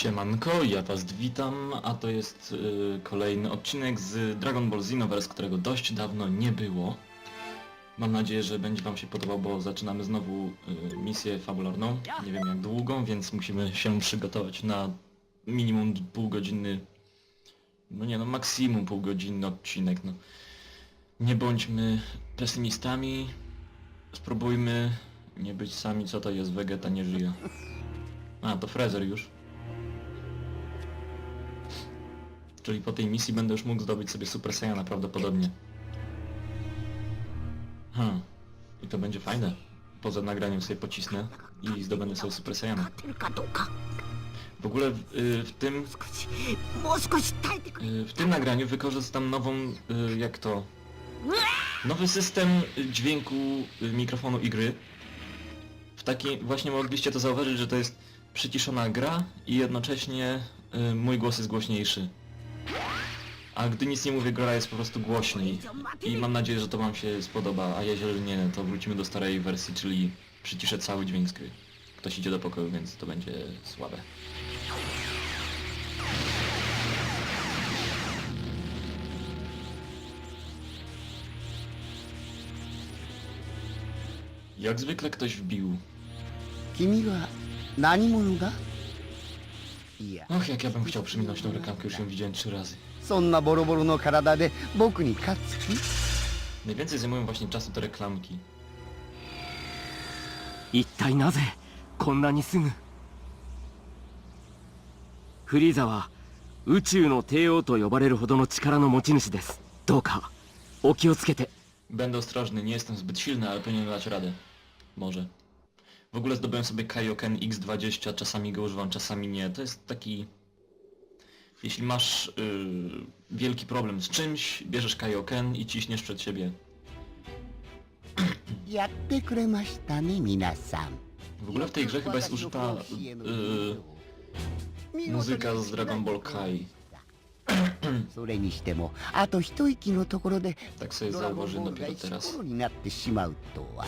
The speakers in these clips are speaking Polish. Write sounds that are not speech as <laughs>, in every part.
Siemanko, ja was witam, a to jest y, kolejny odcinek z Dragon Ball Xenoverse, którego dość dawno nie było. Mam nadzieję, że będzie wam się podobał, bo zaczynamy znowu y, misję fabularną, nie wiem jak długą, więc musimy się przygotować na minimum półgodzinny, no nie no, maksimum półgodzinny odcinek, no. Nie bądźmy pesymistami, spróbujmy nie być sami, co to jest, Vegeta nie żyje. A, to Frezer już. Czyli po tej misji będę już mógł zdobyć sobie Super Saiyana prawdopodobnie. Hmm. I to będzie fajne. Poza nagraniem sobie pocisnę i zdobędę sobie Super Saiyana. W ogóle w, w tym... Y, w tym nagraniu wykorzystam nową... Y, jak to... Nowy system dźwięku mikrofonu i gry. W taki... właśnie mogliście to zauważyć, że to jest przyciszona gra i jednocześnie mój głos jest głośniejszy. A gdy nic nie mówię, gra jest po prostu głośniej. I mam nadzieję, że to wam się spodoba, a jeżeli nie, to wrócimy do starej wersji, czyli przyciszę cały dźwięk z gry. Ktoś idzie do pokoju, więc to będzie słabe. Jak zwykle ktoś wbił. 君は何者だいや Och, jak ja bym chciał przyminąć tą reklamkę, już ją widziałem trzy razy. そんなボロボロの体で僕に勝つ気 Najwięcej zajmują właśnie czasu te reklamki. 一体なぜこんなにすぐフリーザは宇宙の帝王と呼ばれるほどの力の持ち主ですどうかお気をつけて Będę ostrożny, nie jestem zbyt silny, ale powinienem dać radę. Może. W ogóle zdobyłem sobie Kaioken X20, czasami go używam, czasami nie. To jest taki... Jeśli masz yy, wielki problem z czymś, bierzesz Kaioken i ciśniesz przed siebie. <coughs> やってくれましたね皆さん W ogóle w tej grze chyba jest użyta yy, muzyka z Dragon Ball Kai. <coughs> それにしてもあと一息のところで Tak sobie ドラゴン zauważyłem ボールが dopiero 石 teraz. ころになってしまうとは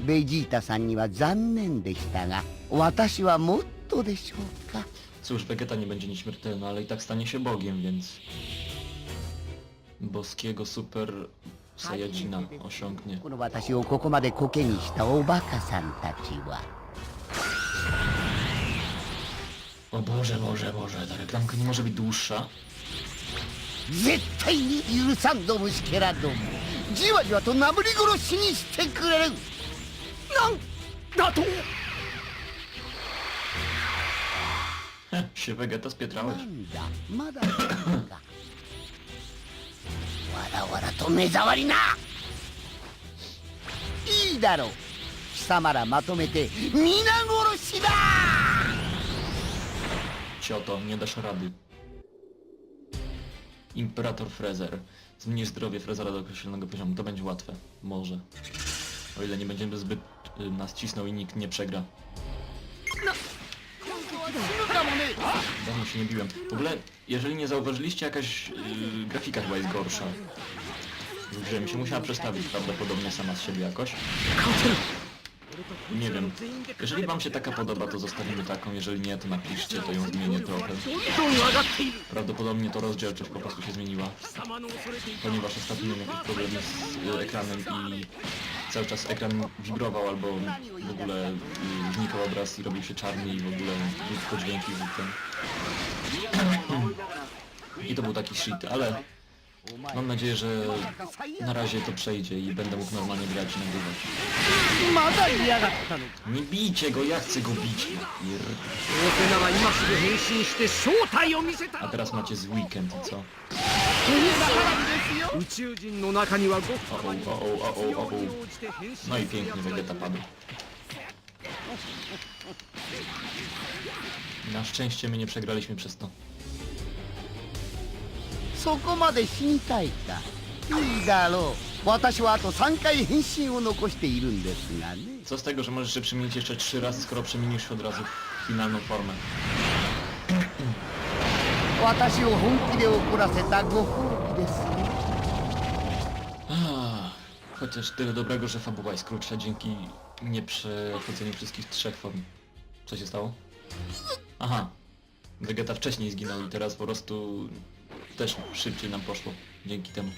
ベジータさんには残念でしたが私はもっとでしょうか Cóż, Vegeta nie będzie nieśmiertelny, ale i tak stanie się Bogiem, więc... Boskiego Super Saiyajina osiągnie. この私をここまでコケにしたおバカさんたちは O Boże, Boże, Boże, ta reklamka nie może być dłuższa. 絶対に許さんぞ虫けらどもじわじわとなぶり殺しにしてくれるなんだと <laughs> się Vegeta な spietrałeś. んだまだそうかわらわらと目障りないいだろう貴様らまとめて皆殺しだ Cioto, nie dasz rady. Imperator Frezer. Zmniejsz zdrowie Frezera do określonego poziomu. To będzie łatwe. Może. O ile nie będziemy zbyt y, nas cisnął i nikt nie przegra. Dawno się nie biłem. W ogóle, jeżeli nie zauważyliście, jakaś yy, grafika chyba jest gorsza. W grze mi się musiała przestawić prawdopodobnie sama z siebie jakoś. Nie wiem. Jeżeli wam się taka podoba, to zostawimy taką, jeżeli nie, to napiszcie, to ją zmienię trochę. Prawdopodobnie to rozdzielczość po prostu się zmieniła, ponieważ ostatnio miałem jakieś problemy z y, ekranem i cały czas ekran wibrował albo w ogóle znikał obraz i robił się czarny i w ogóle był tylko dźwięki z ten. I to był taki shit, ale mam nadzieję, że na razie to przejdzie i będę mógł normalnie grać i nagrywać. まだ嫌がったの Nie bijcie go, ja chcę go bić! Pier... オペナは今すぐ変身して正体を見せた A teraz macie z weekend i co? 宇宙人の中にはごく O, o, o, o, o, 必 o, 要 o. に応じて変身する No i pięknie Vegeta padł. Na szczęście my nie przegraliśmy przez to. そこまで死にたいかいいだろう私はあと3回変身を残しているんですがね Co z tego, że możesz się przemienić jeszcze trzy razy, skoro przemienisz się od razu w finalną formę? <clears throat> 私を本気で怒らせたご褒美です Ah, chociaż tyle dobrego, że fabuła jest krótsza dzięki nieprzechodzeniu wszystkich trzech form. Co się stało? Aha, Vegeta wcześniej zginął i teraz po prostu też szybciej nam poszło dzięki temu.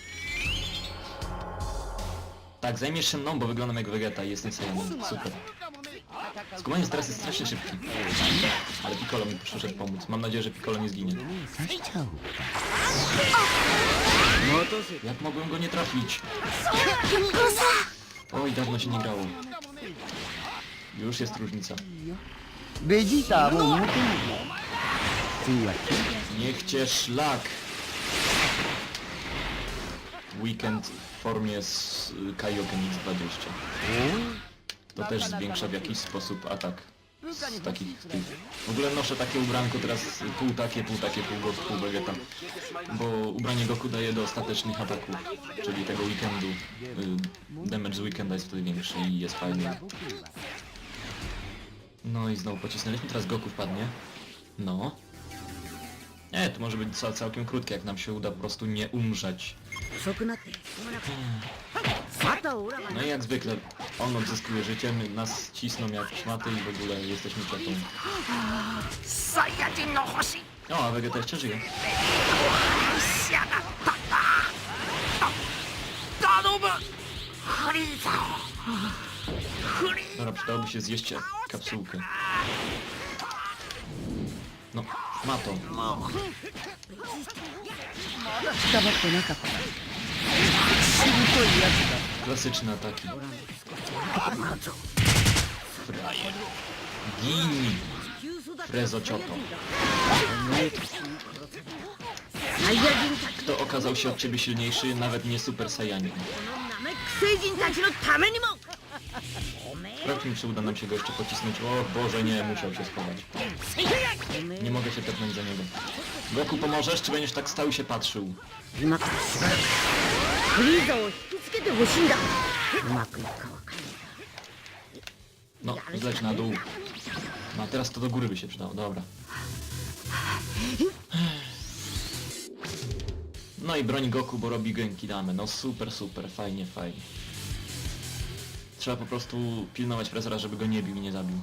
Tak, zajmiesz się mną, bo wyglądam jak Vegeta i jestem Saiyanem. Super. Skumaniec teraz jest strasznie szybki. Ale Piccolo mi przyszedł pomóc. Mam nadzieję, że Piccolo nie zginie. Jak mogłem go nie trafić? Oj, dawno się nie grało. Już jest różnica. Vegeta, nie no. no. Niech cię szlak! Weekend w formie z y, Kaioken X20. To też zwiększa w jakiś sposób atak z takich tych. W ogóle noszę takie ubranko teraz pół takie, pół takie, pół Goku, pół Vegeta. Bo ubranie Goku daje do ostatecznych ataków, czyli tego weekendu. Y, damage z weekenda jest wtedy większy i jest fajny. No i znowu pocisnęliśmy, teraz Goku wpadnie. No. Nie, to może być ca całkiem krótkie, jak nam się uda po prostu nie umrzeć. 遅くなってすまなかったまたオラが No i jak zwykle, on odzyskuje życie, my nas cisną jak szmaty i w ogóle jesteśmy klatą. サイヤ人の星 O, a Vegeta jeszcze żyje. しやがったんだ頼むフリーザフリー Dobra, przydałoby się zjeść kapsułkę. No, ma to. まだ 捕まってなかったしぶといやつ Klasyczne ataki. かけてもらうぞ Frajer. Gin! 急 Frezo Cioto. サイヤ人たち Kto okazał się od ciebie silniejszy? Nawet nie Super Saiyanin. のナメック星人たちのためにもおめえ Sprawdźmy, czy uda nam się go jeszcze pocisnąć. O Boże, nie, musiał się schować. おめえ Nie mogę się tepnąć za niego. Goku, pomożesz, czy będziesz tak stał i się patrzył? 今からしばらくフリーザを引きつけてほしいんだうまくいくかわかんない No, zleć na dół. No a teraz to do góry by się przydało, dobra. No i broń Goku, bo robi genki damy. No super, super, fajnie, fajnie. Trzeba po prostu pilnować Frezera, żeby go nie bił i nie zabił.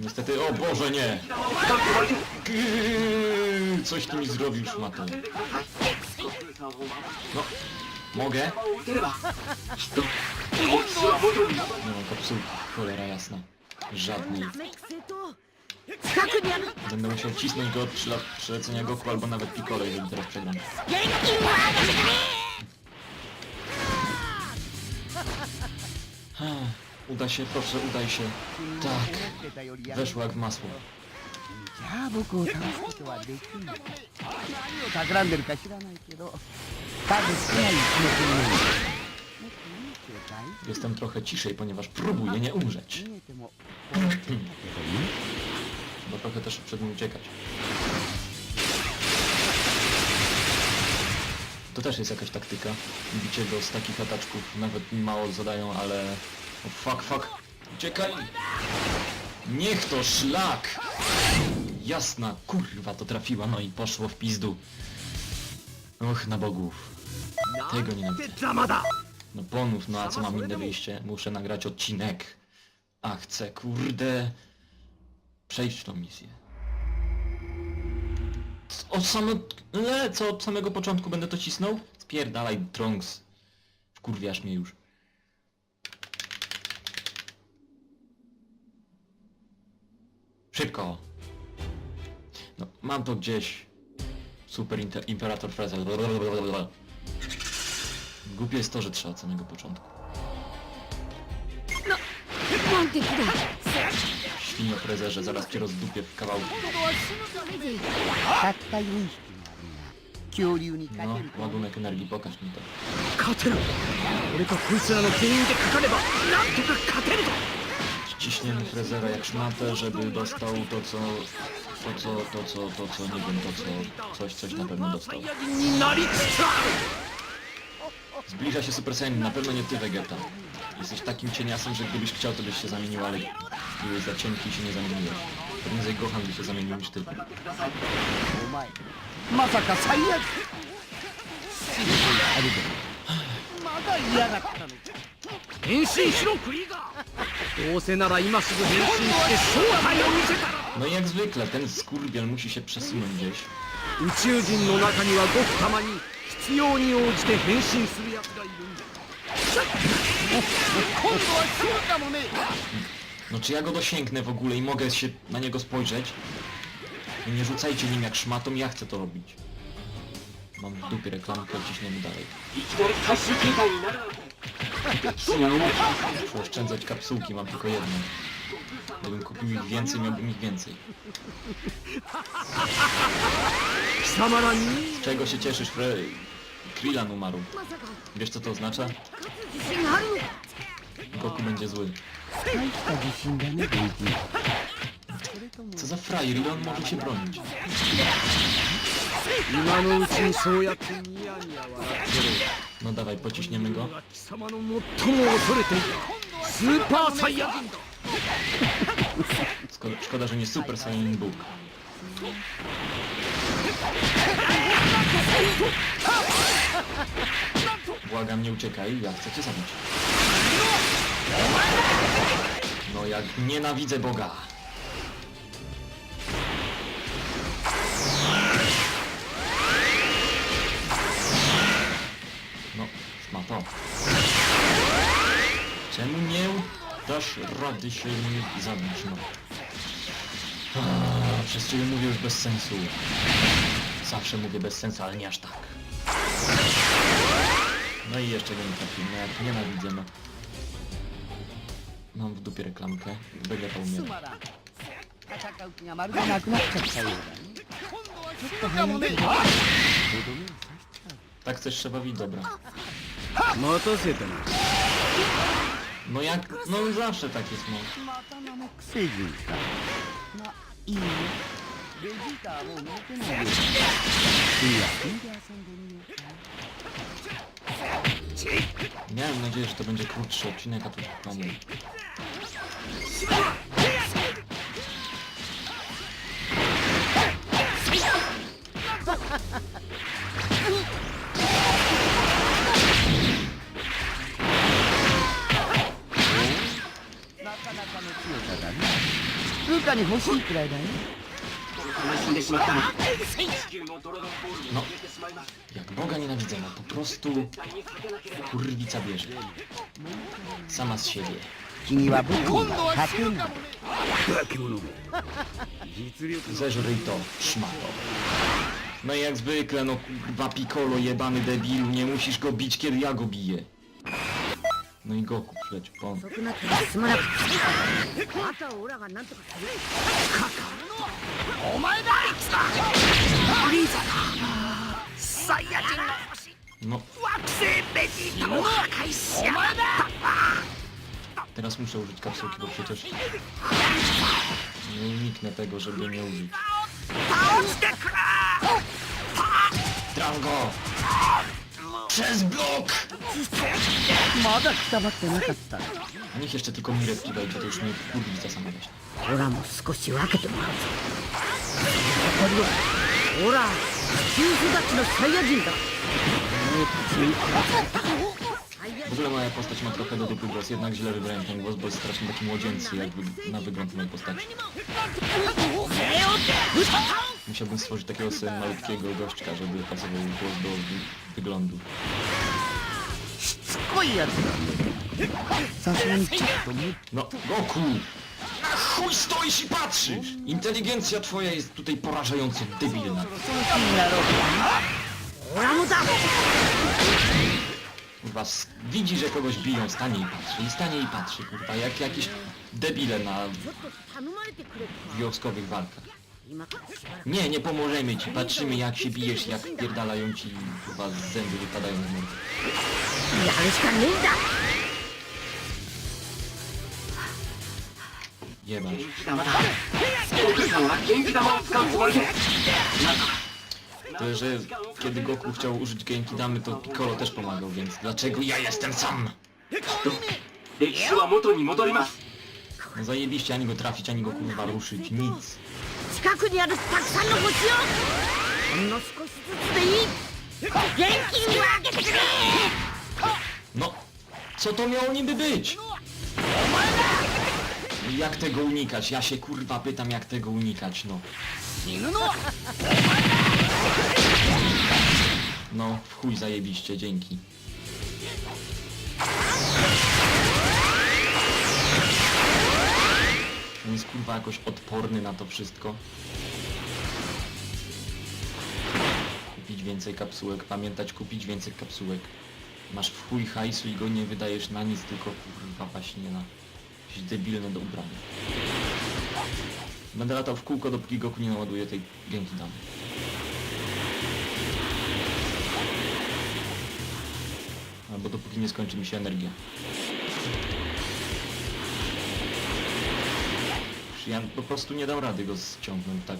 Niestety, o Boże, nie! Coś ty mi zrobił, szmatą. No, mogę? No, mam cholera jasna. Żadnej. Będę musiał cisnąć go od przylecenia Goku albo nawet Piccolo, jeżeli teraz przegram. Uda się, proszę, udaj się. Tak. Weszła jak w masło. Jestem trochę ciszej, ponieważ próbuję nie umrzeć. Bo trochę też przed nim uciekać. To też jest jakaś taktyka. Bicie go z takich ataczków. Nawet mało zadają, ale... O, fuck, fuck. Uciekaj! Niech to szlak! Jasna, kurwa, to trafiła, no i poszło w pizdu. Och, na bogów. Tego nie napiszę. No bonów, no a co mam inne wyjście? Muszę nagrać odcinek. A chcę, kurde... Przejść tą misję. Od same... Lecę, od samego początku będę to cisnął? Spierdalaj, Trunks. Wkurwiasz mnie już. Szybko. No, mam to gdzieś. Super inter, Imperator Frezel. Głupie jest to, że trzeba od samego początku. No, 気だ Świnio prezerze, zaraz cię rozdupię w kawałki. たった4匹もあるが恐竜に勝 No, てると ładunek energii, pokaż mi to. 勝てる俺とこいつらの全員でかかればなんとか勝てると Ściśniemy frezera jak szmatę, żeby dostał to co... To co, to co, to co, nie wiem, to co... Coś, coś na pewno dostał. サイヤ人になりつつある Zbliża się Super Saiyan, na pewno nie ty, Vegeta. Jesteś takim cieniasem, że gdybyś chciał, to byś się zamienił, ale byłeś za cienki i się nie zamieniłeś. Prędzej Gohan by się zamienił niż ty. お前まさか最悪しぶといあるでまだ嫌がったのか変身しろクリーガーどうせなら今すぐ変身して正体を見せたら No i jak zwykle, ten skurwiel musi się przesunąć gdzieś. 宇宙人の中にはごくたまに必要に応じて変身する奴がいるんだ今度はそうかもね no czy ja go dosięgnę w ogóle i mogę się na niego spojrzeć? I nie rzucajcie nim jak szmatą, ja chcę to robić. Mam w dupie reklamkę, ciśniemy dalej. Muszę oszczędzać kapsułki, mam tylko jedną. Gdybym kupił ich więcej, miałbym ich więcej. Z czego się cieszysz, Freddy? Krillan umarł. Wiesz co to oznacza? Goku będzie zły. Co za frajer, ile on może się bronić? No dawaj, pociśniemy go. szkoda, że nie Super Saiyan Bóg. Błagam, nie uciekaj, ja chcę cię zabić. No jak nienawidzę Boga. No, ma to. Czemu nie dasz rady się nie zabić, no? Przez ciebie mówię już bez sensu. Zawsze mówię bez sensu, ale nie aż tak. No i jeszcze go nie trafiłem, no jak nienawidzę, no. Mam w dupie reklamkę, Vegeta つ umiera. まらん戦う気がまるでなくなっちゃったようだねちょっと早いけどとどめを刺しちゃう Tak chcesz trzeba bić, dobra. 待たせたな No jak, no zawsze tak jest, no. またナメック星人かまあいいねベジータはもう動けないようだ次は踏んで遊んでみようかな Miałem nadzieję, że to będzie krótszy odcinek, a tu mamy. 部下に欲しいくらいだよ。死んでしまったの地球のドラゴンボールにの入れてしまいます Jak Boga nienawidzę, no po prostu 絶対に避けなければ kurwica bierze. Sama z siebie. 君は僕には勝てない化け物め実力 Zeżryj to, szmato. No i jak zwykle, no kurwa Piccolo, jebany debilu, nie musisz go bić, kiedy ja go biję. No i Goku przylecił, po... 遅くなったらすまなかったあとはオラがなんとかする お前だフリーザだサイヤ人の星 No, 惑星ベジータを破壊しやがった teraz muszę użyć kapsułki, bo przecież... Nie uniknę tego, żeby nie użyć. 倒してくれ Drago! Przez blok! まだくたばってなかったの A niech jeszcze tylko Miretki wejdzie, to już mnie kurwica sama weź. オラも少し分けてもらうぞその誇りはオラ地球育ちのサイヤ人だお前たちにサイヤ W ogóle moja postać ma trochę do dupy głos, jednak źle wybrałem ten głos, bo jest strasznie taki młodzieńczy jak wy- na wygląd mojej postaci. Musiałbym stworzyć takiego sobie malutkiego gośćka, żeby pasował głos do wy- wyglądu. しつこいやつださすがにちょっと無 No, Goku! Na chuj stoisz i patrzysz! Inteligencja twoja jest tutaj porażająco debilna. その気になろうオラもだ Kurwa, s- widzi, że kogoś biją, stanie i patrzy, i stanie i patrzy, kurwa, jak jakieś debile na ちょっと頼まれてくれるか wioskowych walkach. 今からしばらく Nie, nie pomożemy ci, patrzymy jak się bijesz, jak pierdalają ci, kurwa, zęby wypadają z mordy. やるしかねえんだ Jebać. 元気玉だ悟空さんは元気玉を使うつもりで To, że kiedy Goku chciał użyć Genki Damy, to Piccolo też pomagał, więc dlaczego ja jestem sam? 歴史は元に戻ります No zajebiście, ani go trafić, ani go kurwa ruszyć, nic. 近くにあるたくさんの星をほんの少しずつでいい元気に分けてくれ No, co to miało niby być? I Jak tego unikać? Ja się kurwa pytam jak tego unikać, no. 死ぬの No, w chuj zajebiście, dzięki. On jest kurwa jakoś odporny na to wszystko. Kupić więcej kapsułek, pamiętać kupić więcej kapsułek. Masz w chuj hajsu i go nie wydajesz na nic, tylko kurwa właśnie na jakieś debilne do ubrania. Będę latał w kółko, dopóki Goku nie naładuje tej genki damy. Albo dopóki nie skończy mi się energia. Ja po prostu nie dam rady go ściągnąć, tak.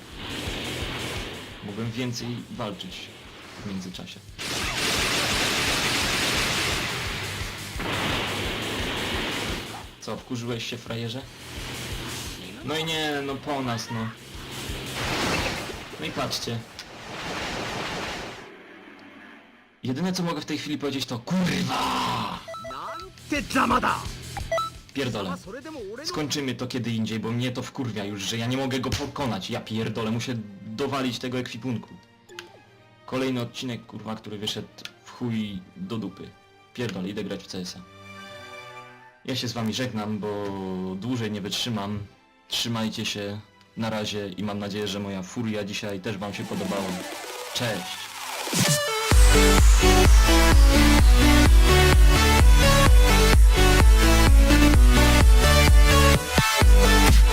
Mogłem więcej walczyć w międzyczasie. Co, wkurzyłeś się, frajerze? No i nie, no po nas, no. No i patrzcie. Jedyne co mogę w tej chwili powiedzieć to KURWA! なんて邪魔だ pierdolę. Skończymy to kiedy indziej, bo mnie to wkurwia już, że ja nie mogę go pokonać. Ja pierdolę, muszę dowalić tego ekwipunku. Kolejny odcinek, kurwa, który wyszedł w chuj do dupy. Pierdolę, idę grać w CS-a. Ja się z wami żegnam, bo dłużej nie wytrzymam. Trzymajcie się, na razie i mam nadzieję, że moja furia dzisiaj też wam się podobała. Cześć! Yeah.